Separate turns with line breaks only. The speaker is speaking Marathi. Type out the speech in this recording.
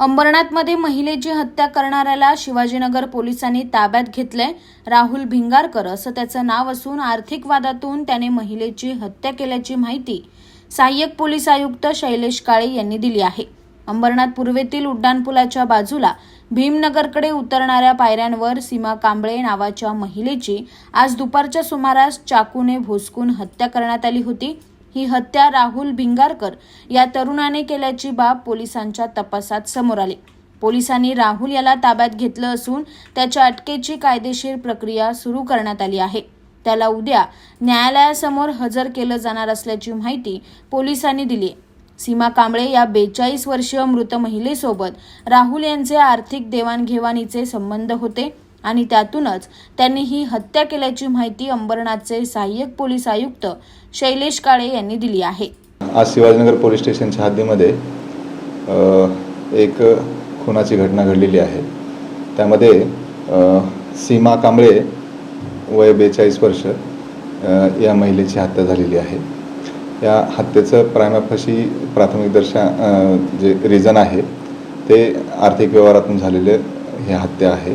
अंबरनाथमध्ये महिलेची हत्या करणाऱ्याला शिवाजीनगर पोलिसांनी ताब्यात घेतलंय. राहुल भिंगारकर असं त्याचं नाव असून आर्थिक वादातून त्याने महिलेची हत्या केल्याची माहिती सहाय्यक पोलीस आयुक्त शैलेश काळे यांनी दिली आहे. अंबरनाथ पूर्वेतील उड्डाणपुलाच्या बाजूला भीमनगरकडे उतरणाऱ्या पायऱ्यांवर सीमा कांबळे नावाच्या महिलेची आज दुपारच्या सुमारास चाकूने भोसकून हत्या करण्यात आली होती. ही हत्या राहुल भिंगारकर या तरुणाने केल्याची बाब पोलिसांच्या तपासात समोर आली. पोलिसांनी राहुल याला ताब्यात घेतलं असून त्याच्या अटकेची कायदेशीर प्रक्रिया सुरू करण्यात आली आहे. त्याला उद्या न्यायालयासमोर हजर केलं जाणार असल्याची माहिती पोलिसांनी दिली. आहे सीमा कांबळे या बेचाळीस वर्षीय मृत महिलेसोबत राहुल यांचे आर्थिक देवाणघेवाणीचे संबंध होते. आणि त्यातूनच त्यांनी ही हत्या केल्याची माहिती अंबरनाथचे सहाय्यक पोलीस आयुक्त शैलेश काळे यांनी दिली आहे.
आज शिवाजीनगर पोलीस स्टेशनच्या हद्दीमध्ये एक खुनाची घटना घडलेली आहे. त्यामध्ये सीमा कांबळे वय बेचाळीस वर्ष या महिलेची हत्या झालेली आहे. या हत्येचं प्रायमाफशी प्राथमिक दर्शा जे रिझन आहे ते आर्थिक व्यवहारातून झालेले हे हत्या आहे.